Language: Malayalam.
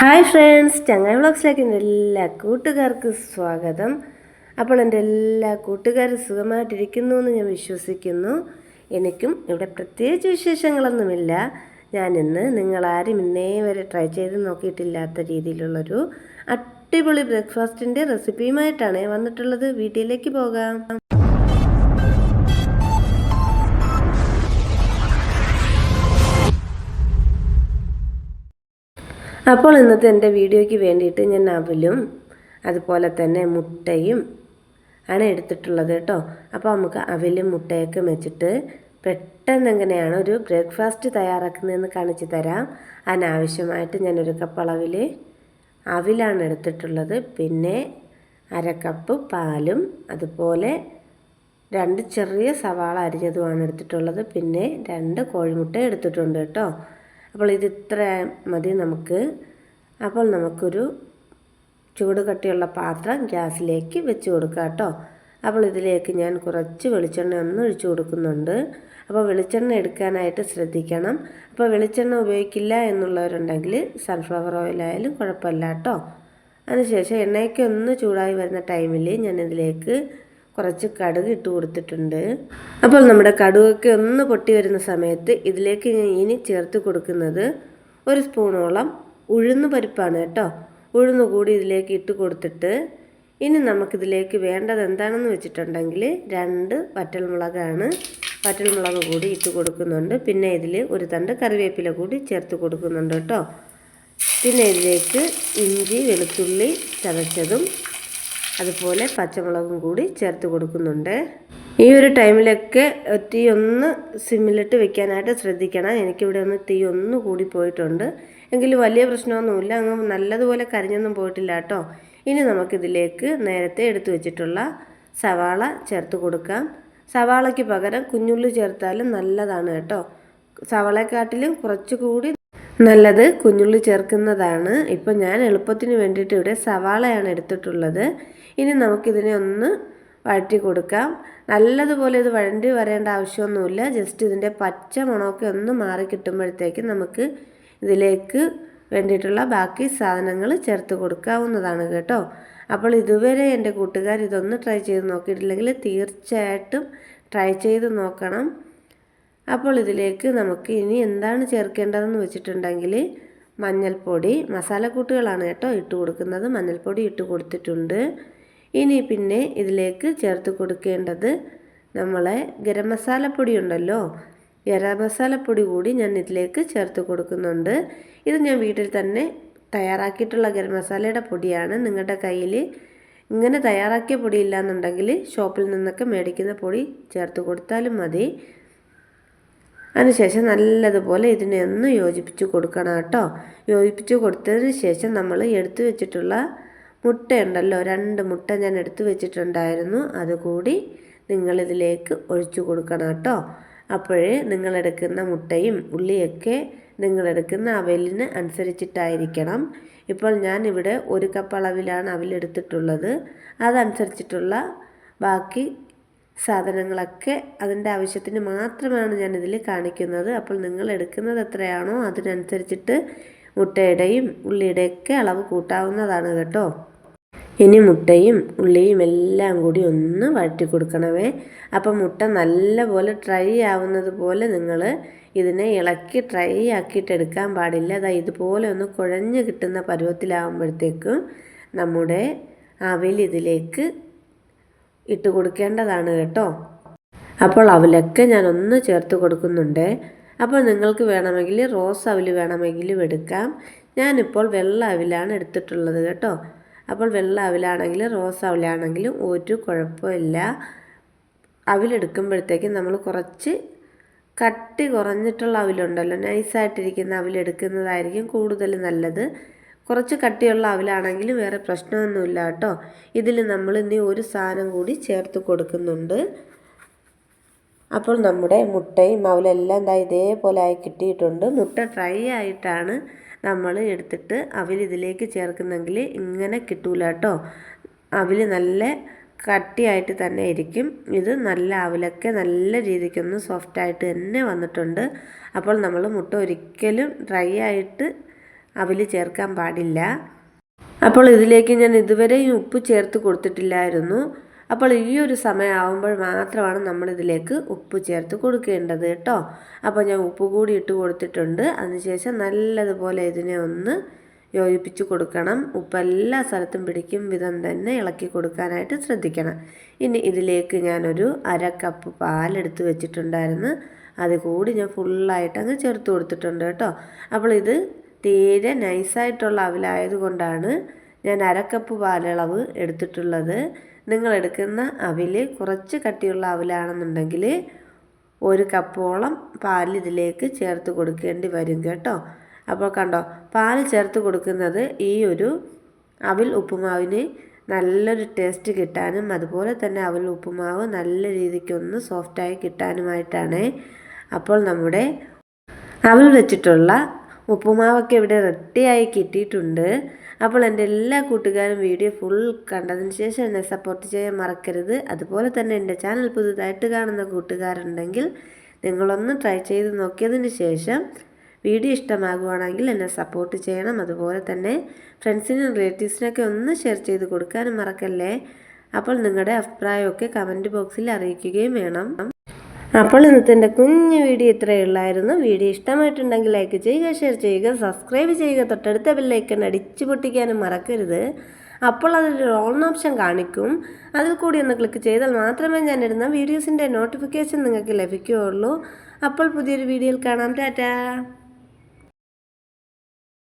ഹായ് ഫ്രണ്ട്സ് ചങ്ങായി വ്ളോഗ്സിലേക്ക് എന്റെ എല്ലാ കൂട്ടുകാർക്കും സ്വാഗതം. അപ്പോൾ എന്റെ എല്ലാ കൂട്ടുകാരും സുഖമായിട്ടിരിക്കുന്നു എന്ന് ഞാൻ വിശ്വസിക്കുന്നു. എനിക്കും ഇവിടെ പ്രത്യേകിച്ച് വിശേഷങ്ങളൊന്നുമില്ല. ഞാനിന്ന് നിങ്ങളാരും ഇന്നേ വരെ ട്രൈ ചെയ്ത് നോക്കിയിട്ടില്ലാത്ത രീതിയിലുള്ളൊരു അടിപൊളി ബ്രേക്ക്ഫാസ്റ്റിന്റെ റെസിപ്പിയുമായിട്ടാണ് വന്നിട്ടുള്ളത്. വീട്ടിലേക്ക് പോകാം. അപ്പോൾ ഇന്നത്തെ എന്റെ വീഡിയോയ്ക്ക് വേണ്ടിയിട്ട് ഞാൻ അവലും അതുപോലെ തന്നെ മുട്ടയും ആണ് എടുത്തിട്ടുള്ളത് കേട്ടോ. അപ്പോൾ നമുക്ക് അവലും മുട്ടയൊക്കെ വെച്ചിട്ട് പെട്ടെന്ന് എങ്ങനെയാണ് ഒരു ബ്രേക്ക്ഫാസ്റ്റ് തയ്യാറാക്കുന്നതെന്ന് കാണിച്ചു തരാം. അതിനാവശ്യമായിട്ട് ഞാനൊരു കപ്പ് അളവിൽ അവിലാണ് എടുത്തിട്ടുള്ളത്. പിന്നെ അരക്കപ്പ് കപ്പ് പാലും അതുപോലെ രണ്ട് ചെറിയ സവാള അരിഞ്ഞതുമാണ് എടുത്തിട്ടുള്ളത്. പിന്നെ രണ്ട് കോഴിമുട്ട എടുത്തിട്ടുണ്ട് കേട്ടോ. അപ്പോൾ ഇത് ഇത്ര മതി നമുക്ക്. അപ്പോൾ നമുക്കൊരു ചൂട് കട്ടിയുള്ള പാത്രം ഗ്യാസിലേക്ക് വെച്ച് കൊടുക്കാം കേട്ടോ. അപ്പോൾ ഇതിലേക്ക് ഞാൻ കുറച്ച് വെളിച്ചെണ്ണ ഒന്ന് ഒഴിച്ചു കൊടുക്കുന്നുണ്ട്. അപ്പോൾ വെളിച്ചെണ്ണ എടുക്കാനായിട്ട് ശ്രദ്ധിക്കണം. അപ്പോൾ വെളിച്ചെണ്ണ ഉപയോഗിക്കില്ല എന്നുള്ളവരുണ്ടെങ്കിൽ സൺഫ്ലവർ ഓയിലായാലും കുഴപ്പമില്ല കേട്ടോ. അതിനുശേഷം എണ്ണയൊക്കെ ഒന്ന് ചൂടായി വരുന്ന ടൈമിൽ ഞാൻ ഇതിലേക്ക് കുറച്ച് കടുക് ഇട്ട് കൊടുത്തിട്ടുണ്ട്. അപ്പോൾ നമ്മുടെ കടുകൊക്കെ ഒന്ന് പൊട്ടി വരുന്ന സമയത്ത് ഇതിലേക്ക് ഞാൻ ഇനി ചേർത്ത് കൊടുക്കുന്നത് ഒരു സ്പൂണോളം ഉഴുന്ന് പരിപ്പാണ് കേട്ടോ. ഉഴുന്ന് കൂടി ഇതിലേക്ക് ഇട്ട് കൊടുത്തിട്ട് ഇനി നമുക്കിതിലേക്ക് വേണ്ടത് എന്താണെന്ന് വെച്ചിട്ടുണ്ടെങ്കിൽ രണ്ട് വറ്റൽമുളകാണ്. വറ്റൽമുളക് കൂടി ഇട്ട് കൊടുക്കുന്നുണ്ട്. പിന്നെ ഇതിൽ ഒരു തണ്ട് കറിവേപ്പില കൂടി ചേർത്ത് കൊടുക്കുന്നുണ്ട് കേട്ടോ. പിന്നെ ഇതിലേക്ക് ഇഞ്ചി വെളുത്തുള്ളി ചതച്ചതും അതുപോലെ പച്ചമുളകും കൂടി ചേർത്ത് കൊടുക്കുന്നുണ്ട്. ഈ ഒരു ടൈമിലൊക്കെ തീ ഒന്ന് സിമ്മിലിട്ട് വെക്കാനായിട്ട് ശ്രദ്ധിക്കണം. എനിക്കിവിടെ ഒന്ന് തീ ഒന്ന് കൂടി പോയിട്ടുണ്ട്. എങ്കിലും വലിയ പ്രശ്നമൊന്നുമില്ല. അങ്ങ് നല്ലതുപോലെ കരിഞ്ഞൊന്നും പോയിട്ടില്ല കേട്ടോ. ഇനി നമുക്കിതിലേക്ക് നേരത്തെ എടുത്തു വെച്ചിട്ടുള്ള സവാള ചേർത്ത് കൊടുക്കാം. സവാളയ്ക്ക് പകരം കുഞ്ഞുള്ളി ചേർത്താലും നല്ലതാണ് കേട്ടോ. സവാളയെക്കാട്ടിലും കുറച്ചുകൂടി നല്ലത് കുഞ്ഞുള്ളി ചേർക്കുന്നതാണ്. ഇപ്പം ഞാൻ എളുപ്പത്തിന് വേണ്ടിയിട്ട് ഇവിടെ സവാളയാണ് എടുത്തിട്ടുള്ളത്. ഇനി നമുക്കിതിനെ ഒന്ന് വഴറ്റി കൊടുക്കാം. നല്ലതുപോലെ ഇത് വഴണ്ടി വരേണ്ട ആവശ്യമൊന്നുമില്ല. ജസ്റ്റ് ഇതിന്റെ പച്ച മണമൊക്കെ ഒന്ന് മാറി കിട്ടുമ്പോഴത്തേക്ക് നമുക്ക് ഇതിലേക്ക് വേണ്ടിയിട്ടുള്ള ബാക്കി സാധനങ്ങൾ ചേർത്ത് കൊടുക്കാവുന്നതാണ് കേട്ടോ. അപ്പോൾ ഇതുവരെ എന്റെ കൂട്ടുകാർ ഇതൊന്ന് ട്രൈ ചെയ്ത് നോക്കിയിട്ടില്ലെങ്കിൽ തീർച്ചയായിട്ടും ട്രൈ ചെയ്ത് നോക്കണം. അപ്പോൾ ഇതിലേക്ക് നമുക്ക് ഇനി എന്താണ് ചേർക്കേണ്ടതെന്ന് വെച്ചിട്ടുണ്ടെങ്കിൽ മഞ്ഞൾപ്പൊടി മസാലക്കൂട്ടുകളാണ് കേട്ടോ ഇട്ട് കൊടുക്കുന്നത്. മഞ്ഞൾപ്പൊടി ഇട്ട് കൊടുത്തിട്ടുണ്ട്. ഇനി പിന്നെ ഇതിലേക്ക് ചേർത്ത് കൊടുക്കേണ്ടത് നമ്മളെ ഗരം മസാലപ്പൊടി ഉണ്ടല്ലോ. ഗരം മസാലപ്പൊടി കൂടി ഞാൻ ഇതിലേക്ക് ചേർത്ത് കൊടുക്കുന്നുണ്ട്. ഇത് ഞാൻ വീട്ടിൽ തന്നെ തയ്യാറാക്കിയിട്ടുള്ള ഗരം മസാലയുടെ പൊടിയാണ്. നിങ്ങളുടെ കയ്യിൽ ഇങ്ങനെ തയ്യാറാക്കിയ പൊടി ഇല്ലയെന്നുണ്ടെങ്കിൽ ഷോപ്പിൽ നിന്നൊക്കെ മേടിക്കുന്ന പൊടി ചേർത്ത് കൊടുത്താലും മതി. അതിനുശേഷം നല്ലതുപോലെ ഇതിനെ ഒന്ന് യോജിപ്പിച്ച് കൊടുക്കണം കേട്ടോ. യോജിപ്പിച്ച് കൊടുത്തതിന് ശേഷം നമ്മൾ എടുത്തു വെച്ചിട്ടുള്ള മുട്ടയുണ്ടല്ലോ രണ്ട് മുട്ട ഞാൻ എടുത്തു വെച്ചിട്ടുണ്ടായിരുന്നു. അതുകൂടി നിങ്ങളിതിലേക്ക് ഒഴിച്ചു കൊടുക്കണം കേട്ടോ. അപ്പോഴേ നിങ്ങളെടുക്കുന്ന മുട്ടയും ഉള്ളിയൊക്കെ നിങ്ങളെടുക്കുന്ന അവലിന് അനുസരിച്ചിട്ടായിരിക്കണം. ഇപ്പോൾ ഞാൻ ഇവിടെ ഒരു കപ്പ് അളവിലാണ് അവലെടുത്തിട്ടുള്ളത് അതനുസരിച്ചിട്ടുള്ള ബാക്കി സാധനങ്ങളൊക്കെ അതിന്റെ ആവശ്യത്തിന് മാത്രമാണ് ഞാനിതിൽ കാണിക്കുന്നത്. അപ്പോൾ നിങ്ങൾ എടുക്കുന്നത് എത്രയാണോ അതിനനുസരിച്ചിട്ട് മുട്ടയുടെയും ഉള്ളിയുടെയൊക്കെ അളവ് കൂട്ടാവുന്നതാണ് കേട്ടോ. ഇനി മുട്ടയും ഉള്ളിയും എല്ലാം കൂടി ഒന്ന് വഴറ്റി കൊടുക്കണമേ. അപ്പം മുട്ട നല്ലപോലെ ഡ്രൈ ആവുന്നത് പോലെ നിങ്ങൾ ഇതിനെ ഇളക്കി ഡ്രൈ ആക്കിയിട്ട് എടുക്കാൻ പാടില്ല. അതാ ഇതുപോലെ ഒന്ന് കുഴഞ്ഞ് കിട്ടുന്ന പരുവത്തിലാവുമ്പോഴത്തേക്കും നമ്മുടെ അവിൽ ഇതിലേക്ക് ഇട്ട് കൊടുക്കേണ്ടതാണ് കേട്ടോ. അപ്പോൾ അവലൊക്കെ ഞാൻ ഒന്ന് ചേർത്ത് കൊടുക്കുന്നുണ്ട്. അപ്പോൾ നിങ്ങൾക്ക് വേണമെങ്കിൽ റോസ് അവൽ വേണമെങ്കിലും എടുക്കാം. ഞാനിപ്പോൾ വെള്ള അവിലാണ് എടുത്തിട്ടുള്ളത് കേട്ടോ. അപ്പോൾ വെള്ള അവിലാണെങ്കിലും റോസ് അവിലാണെങ്കിലും ഒരു കുഴപ്പമില്ല. അവിലെടുക്കുമ്പോഴത്തേക്കും നമ്മൾ കുറച്ച് കട്ടി കുറഞ്ഞിട്ടുള്ള അവിലുണ്ടല്ലോ. നൈസായിട്ടിരിക്കുന്ന അവിലെടുക്കുന്നതായിരിക്കും കൂടുതൽ നല്ലത്. കുറച്ച് കട്ടിയുള്ള അവലാണെങ്കിൽ വേറെ പ്രശ്നമൊന്നുമില്ല കേട്ടോ. ഇതിൽ നമ്മൾ ഇനി ഒരു സാധനം കൂടി ചേർത്ത് കൊടുക്കുന്നുണ്ട്. അപ്പോൾ നമ്മുടെ മുട്ടയും അവലെല്ലാം എന്താ ഇതേപോലെ ആയി കിട്ടിയിട്ടുണ്ട്. മുട്ട ഡ്രൈ ആയിട്ടാണ് നമ്മൾ എടുത്തിട്ട് അവിൽ ഇതിലേക്ക് ചേർക്കുന്നെങ്കിൽ ഇങ്ങനെ കിട്ടൂല കേട്ടോ. അവിൽ നല്ല കട്ടിയായിട്ട് തന്നെ ഇരിക്കും. ഇത് നല്ല അവിലൊക്കെ നല്ല രീതിക്കൊന്ന് സോഫ്റ്റായിട്ട് തന്നെ വന്നിട്ടുണ്ട്. അപ്പോൾ നമ്മൾ മുട്ട ഒരിക്കലും ഡ്രൈ ആയിട്ട് അവിൽ ചേർക്കാൻ പാടില്ല. അപ്പോൾ ഇതിലേക്ക് ഞാൻ ഇതുവരെയും ഉപ്പ് ചേർത്ത് കൊടുത്തിട്ടില്ലായിരുന്നു. അപ്പോൾ ഈ ഒരു സമയമാകുമ്പോൾ മാത്രമാണ് നമ്മളിതിലേക്ക് ഉപ്പ് ചേർത്ത് കൊടുക്കേണ്ടത് കേട്ടോ. അപ്പോൾ ഞാൻ ഉപ്പ് കൂടി ഇട്ട് കൊടുത്തിട്ടുണ്ട്. അതിനുശേഷം നല്ലതുപോലെ ഇതിനെ ഒന്ന് യോജിപ്പിച്ച് കൊടുക്കണം. ഉപ്പ് എല്ലാ സ്ഥലത്തും പിടിക്കും വിധം തന്നെ ഇളക്കി കൊടുക്കാനായിട്ട് ശ്രദ്ധിക്കണം. ഇനി ഇതിലേക്ക് ഞാനൊരു അര കപ്പ് പാലെടുത്ത് വെച്ചിട്ടുണ്ടായിരുന്നു. അത് കൂടി ഞാൻ ഫുള്ളായിട്ട് അങ്ങ് ചേർത്ത് കൊടുത്തിട്ടുണ്ട് കേട്ടോ. അപ്പോൾ ഇത് തീരെ നൈസായിട്ടുള്ള അവിലായത് കൊണ്ടാണ് ഞാൻ അരക്കപ്പ് പാലളവ് എടുത്തിട്ടുള്ളത്. നിങ്ങൾ എടുക്കുന്ന അവിൽ കുറച്ച് കട്ടിയുള്ള അവിലാണെന്നുണ്ടെങ്കിൽ ഒരു കപ്പോളം പാൽ ഇതിലേക്ക് ചേർത്ത് കൊടുക്കേണ്ടി വരും കേട്ടോ. അപ്പോൾ കണ്ടോ പാൽ ചേർത്ത് കൊടുക്കുന്നത് ഈ ഒരു അവിൽ ഉപ്പുമാവിന് നല്ലൊരു ടേസ്റ്റ് കിട്ടാനും അതുപോലെ തന്നെ അവൽ ഉപ്പുമാവ് നല്ല രീതിക്കൊന്ന് സോഫ്റ്റായി കിട്ടാനുമായിട്ടാണ് അപ്പോൾ നമ്മുടെ അവൽ വെച്ചിട്ടുള്ള ഉപ്പുമാവൊക്കെ ഇവിടെ റെഡിയായി കിട്ടിയിട്ടുണ്ട്. അപ്പോൾ എന്റെ എല്ലാ കൂട്ടുകാരും വീഡിയോ ഫുൾ കണ്ടതിന് ശേഷം എന്നെ സപ്പോർട്ട് ചെയ്യാൻ മറക്കരുത്. അതുപോലെ തന്നെ എന്റെ ചാനൽ പുതുതായിട്ട് കാണുന്ന കൂട്ടുകാരുണ്ടെങ്കിൽ നിങ്ങളൊന്ന് ട്രൈ ചെയ്ത് നോക്കിയതിന് ശേഷം വീഡിയോ ഇഷ്ടമാകുവാണെങ്കിൽ എന്നെ സപ്പോർട്ട് ചെയ്യണം. അതുപോലെ തന്നെ ഫ്രണ്ട്സിനും റിലേറ്റീവ്സിനൊക്കെ ഒന്ന് ഷെയർ ചെയ്ത് കൊടുക്കാനും മറക്കല്ലേ? അപ്പോൾ നിങ്ങളുടെ അഭിപ്രായമൊക്കെ കമന്റ് ബോക്സിൽ അറിയിക്കുകയും വേണം. അപ്പോൾ ഇന്നത്തെ എന്റെ കുഞ്ഞു വീഡിയോ ഇത്രയേ ഉള്ളായിരുന്നു. വീഡിയോ ഇഷ്ടമായിട്ടുണ്ടെങ്കിൽ ലൈക്ക് ചെയ്യുക ഷെയർ ചെയ്യുക സബ്സ്ക്രൈബ് ചെയ്യുക തൊട്ടടുത്ത ബെല്ലൈക്കൺ അടിച്ചു പൊട്ടിക്കാനും മറക്കരുത്. അപ്പോൾ അതിൽ ഓൺ ഓപ്ഷൻ കാണിക്കും. അതിൽ കൂടി ഒന്ന് ക്ലിക്ക് ചെയ്താൽ മാത്രമേ ഞാൻ ഇടുന്ന വീഡിയോസിന്റെ നോട്ടിഫിക്കേഷൻ നിങ്ങൾക്ക് ലഭിക്കുകയുള്ളൂ. അപ്പോൾ പുതിയൊരു വീഡിയോയിൽ കാണാം. ടാറ്റാ!